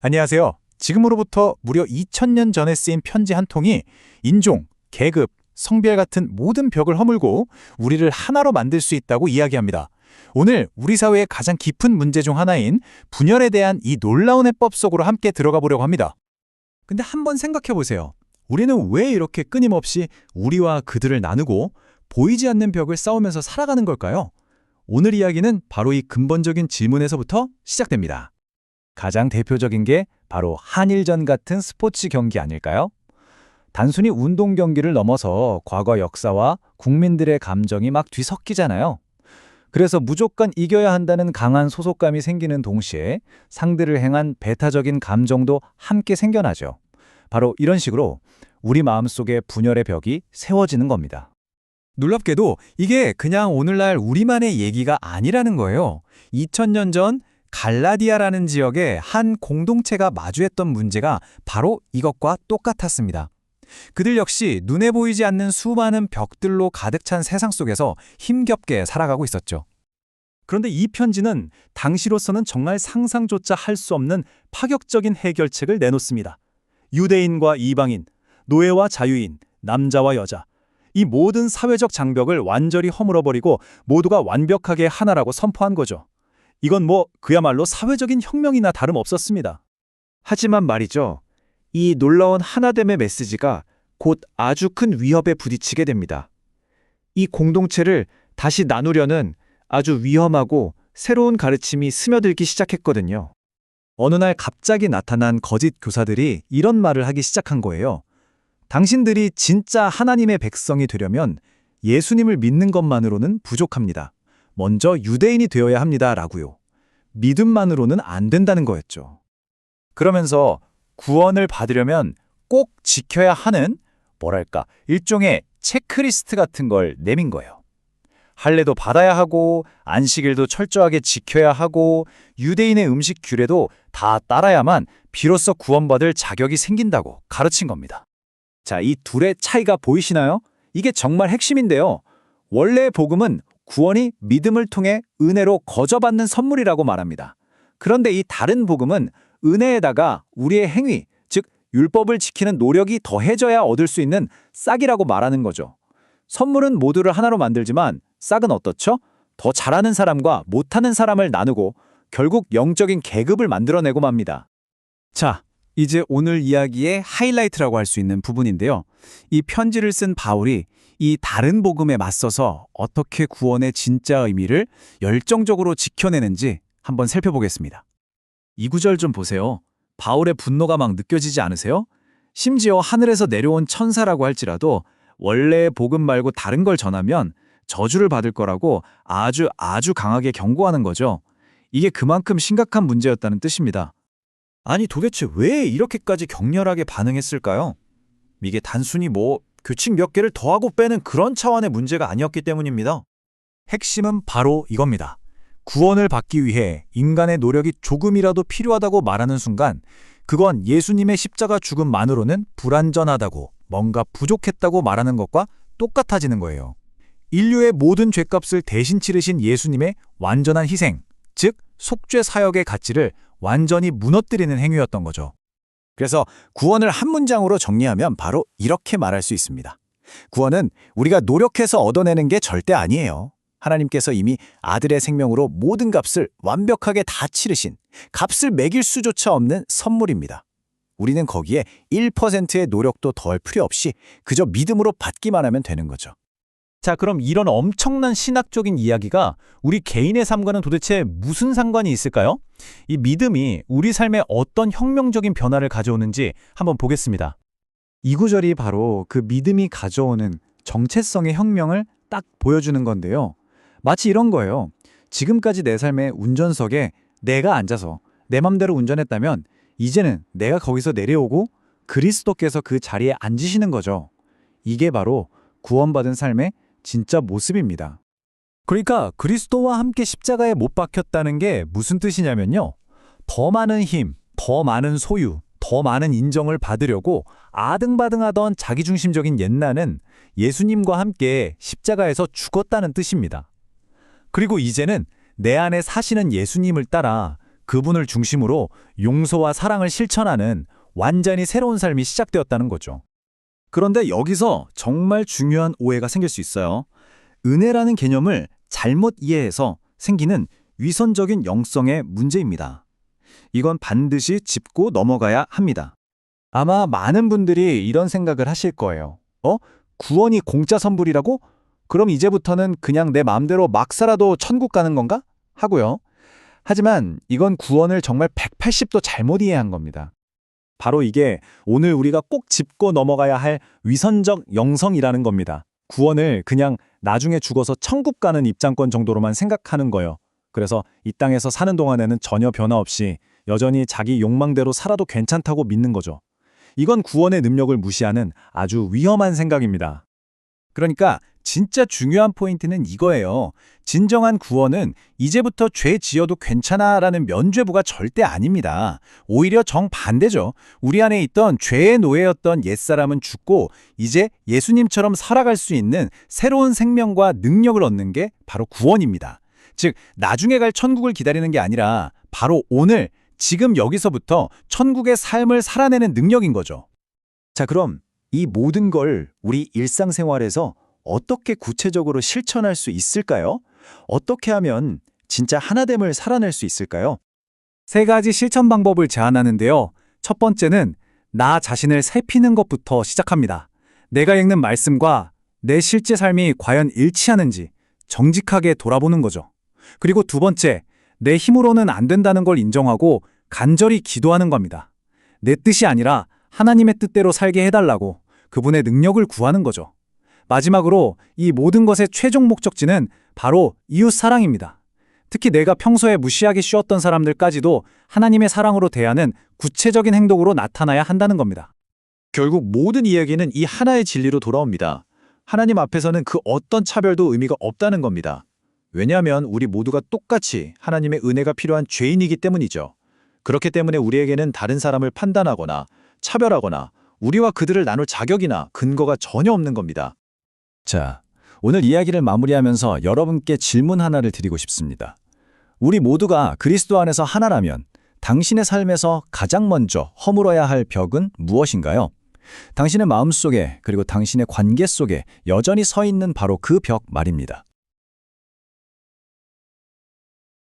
안녕하세요. 지금으로부터 무려 2000년 전에 쓰인 편지 한 통이 인종, 계급, 성별 같은 모든 벽을 허물고 우리를 하나로 만들 수 있다고 이야기합니다. 오늘 우리 사회의 가장 깊은 문제 중 하나인 분열에 대한 이 놀라운 해법 속으로 함께 들어가 보려고 합니다. 근데 한번 생각해 보세요. 우리는 왜 이렇게 끊임없이 우리와 그들을 나누고 보이지 않는 벽을 싸우면서 살아가는 걸까요? 오늘 이야기는 바로 이 근본적인 질문에서부터 시작됩니다. 가장 대표적인 게 바로 한일전 같은 스포츠 경기 아닐까요? 단순히 운동 경기를 넘어서 과거 역사와 국민들의 감정이 막 뒤섞이잖아요. 그래서 무조건 이겨야 한다는 강한 소속감이 생기는 동시에 상대를 향한 배타적인 감정도 함께 생겨나죠. 바로 이런 식으로 우리 마음속에 분열의 벽이 세워지는 겁니다. 놀랍게도 이게 그냥 오늘날 우리만의 얘기가 아니라는 거예요. 2000년 전 갈라디아라는 지역의 한 공동체가 마주했던 문제가 바로 이것과 똑같았습니다. 그들 역시 눈에 보이지 않는 수많은 벽들로 가득 찬 세상 속에서 힘겹게 살아가고 있었죠. 그런데 이 편지는 당시로서는 정말 상상조차 할 수 없는 파격적인 해결책을 내놓습니다. 유대인과 이방인, 노예와 자유인, 남자와 여자, 이 모든 사회적 장벽을 완전히 허물어버리고 모두가 완벽하게 하나라고 선포한 거죠. 이건 뭐 그야말로 사회적인 혁명이나 다름없었습니다. 하지만 말이죠. 이 놀라운 하나됨의 메시지가 곧 아주 큰 위협에 부딪히게 됩니다. 이 공동체를 다시 나누려는 아주 위험하고 새로운 가르침이 스며들기 시작했거든요. 어느 날 갑자기 나타난 거짓 교사들이 이런 말을 하기 시작한 거예요. 당신들이 진짜 하나님의 백성이 되려면 예수님을 믿는 것만으로는 부족합니다. 먼저 유대인이 되어야 합니다. 라고요. 믿음만으로는 안 된다는 거였죠. 그러면서 구원을 받으려면 꼭 지켜야 하는 뭐랄까 일종의 체크리스트 같은 걸 내민 거예요. 할례도 받아야 하고 안식일도 철저하게 지켜야 하고 유대인의 음식 규례도 다 따라야만 비로소 구원받을 자격이 생긴다고 가르친 겁니다. 자, 이 둘의 차이가 보이시나요? 이게 정말 핵심인데요. 원래 복음은 구원이 믿음을 통해 은혜로 거저받는 선물이라고 말합니다. 그런데 이 다른 복음은 은혜에다가 우리의 행위, 즉 율법을 지키는 노력이 더해져야 얻을 수 있는 싹이라고 말하는 거죠. 선물은 모두를 하나로 만들지만 싹은 어떻죠? 더 잘하는 사람과 못하는 사람을 나누고 결국 영적인 계급을 만들어내고 맙니다. 자, 이제 오늘 이야기의 하이라이트라고 할 수 있는 부분인데요. 이 편지를 쓴 바울이 이 다른 복음에 맞서서 어떻게 구원의 진짜 의미를 열정적으로 지켜내는지 한번 살펴보겠습니다. 이 구절 좀 보세요. 바울의 분노가 막 느껴지지 않으세요? 심지어 하늘에서 내려온 천사라고 할지라도 원래의 복음 말고 다른 걸 전하면 저주를 받을 거라고 아주 아주 강하게 경고하는 거죠. 이게 그만큼 심각한 문제였다는 뜻입니다. 아니 도대체 왜 이렇게까지 격렬하게 반응했을까요? 이게 단순히 뭐 규칙 몇 개를 더하고 빼는 그런 차원의 문제가 아니었기 때문입니다. 핵심은 바로 이겁니다. 구원을 받기 위해 인간의 노력이 조금이라도 필요하다고 말하는 순간 그건 예수님의 십자가 죽음만으로는 불완전하다고 뭔가 부족했다고 말하는 것과 똑같아지는 거예요. 인류의 모든 죄값을 대신 치르신 예수님의 완전한 희생, 즉 속죄 사역의 가치를 완전히 무너뜨리는 행위였던 거죠. 그래서 구원을 한 문장으로 정리하면 바로 이렇게 말할 수 있습니다. 구원은 우리가 노력해서 얻어내는 게 절대 아니에요. 하나님께서 이미 아들의 생명으로 모든 값을 완벽하게 다 치르신 값을 매길 수조차 없는 선물입니다. 우리는 거기에 1%의 노력도 덜 필요 없이 그저 믿음으로 받기만 하면 되는 거죠. 자, 그럼 이런 엄청난 신학적인 이야기가 우리 개인의 삶과는 도대체 무슨 상관이 있을까요? 이 믿음이 우리 삶에 어떤 혁명적인 변화를 가져오는지 한번 보겠습니다. 이 구절이 바로 그 믿음이 가져오는 정체성의 혁명을 딱 보여주는 건데요. 마치 이런 거예요. 지금까지 내 삶의 운전석에 내가 앉아서 내 맘대로 운전했다면 이제는 내가 거기서 내려오고 그리스도께서 그 자리에 앉으시는 거죠. 이게 바로 구원받은 삶의 진짜 모습입니다. 그러니까 그리스도와 함께 십자가에 못 박혔다는 게 무슨 뜻이냐면요. 더 많은 힘, 더 많은 소유, 더 많은 인정을 받으려고 아등바등하던 자기중심적인 옛날은 예수님과 함께 십자가에서 죽었다는 뜻입니다. 그리고 이제는 내 안에 사시는 예수님을 따라 그분을 중심으로 용서와 사랑을 실천하는 완전히 새로운 삶이 시작되었다는 거죠. 그런데 여기서 정말 중요한 오해가 생길 수 있어요. 은혜라는 개념을 잘못 이해해서 생기는 위선적인 영성의 문제입니다. 이건 반드시 짚고 넘어가야 합니다. 아마 많은 분들이 이런 생각을 하실 거예요. 어? 구원이 공짜 선불이라고? 그럼 이제부터는 그냥 내 마음대로 막 살아도 천국 가는 건가? 하고요. 하지만 이건 구원을 정말 180도 잘못 이해한 겁니다. 바로 이게 오늘 우리가 꼭 짚고 넘어가야 할 위선적 영성이라는 겁니다. 구원을 그냥 나중에 죽어서 천국 가는 입장권 정도로만 생각하는 거예요. 그래서 이 땅에서 사는 동안에는 전혀 변화 없이 여전히 자기 욕망대로 살아도 괜찮다고 믿는 거죠. 이건 구원의 능력을 무시하는 아주 위험한 생각입니다. 그러니까 진짜 중요한 포인트는 이거예요. 진정한 구원은 이제부터 죄 지어도 괜찮아라는 면죄부가 절대 아닙니다. 오히려 정반대죠. 우리 안에 있던 죄의 노예였던 옛사람은 죽고 이제 예수님처럼 살아갈 수 있는 새로운 생명과 능력을 얻는 게 바로 구원입니다. 즉, 나중에 갈 천국을 기다리는 게 아니라 바로 오늘, 지금 여기서부터 천국의 삶을 살아내는 능력인 거죠. 자, 그럼 이 모든 걸 우리 일상생활에서 어떻게 구체적으로 실천할 수 있을까요? 어떻게 하면 진짜 하나됨을 살아낼 수 있을까요? 세 가지 실천 방법을 제안하는데요. 첫 번째는 나 자신을 살피는 것부터 시작합니다. 내가 읽는 말씀과 내 실제 삶이 과연 일치하는지 정직하게 돌아보는 거죠. 그리고 두 번째, 내 힘으로는 안 된다는 걸 인정하고 간절히 기도하는 겁니다. 내 뜻이 아니라 하나님의 뜻대로 살게 해달라고 그분의 능력을 구하는 거죠. 마지막으로 이 모든 것의 최종 목적지는 바로 이웃 사랑입니다. 특히 내가 평소에 무시하기 쉬웠던 사람들까지도 하나님의 사랑으로 대하는 구체적인 행동으로 나타나야 한다는 겁니다. 결국 모든 이야기는 이 하나의 진리로 돌아옵니다. 하나님 앞에서는 그 어떤 차별도 의미가 없다는 겁니다. 왜냐하면 우리 모두가 똑같이 하나님의 은혜가 필요한 죄인이기 때문이죠. 그렇기 때문에 우리에게는 다른 사람을 판단하거나 차별하거나 우리와 그들을 나눌 자격이나 근거가 전혀 없는 겁니다. 자, 오늘 이야기를 마무리하면서 여러분께 질문 하나를 드리고 싶습니다. 우리 모두가 그리스도 안에서 하나라면 당신의 삶에서 가장 먼저 허물어야 할 벽은 무엇인가요? 당신의 마음 속에 그리고 당신의 관계 속에 여전히 서 있는 바로 그 벽 말입니다.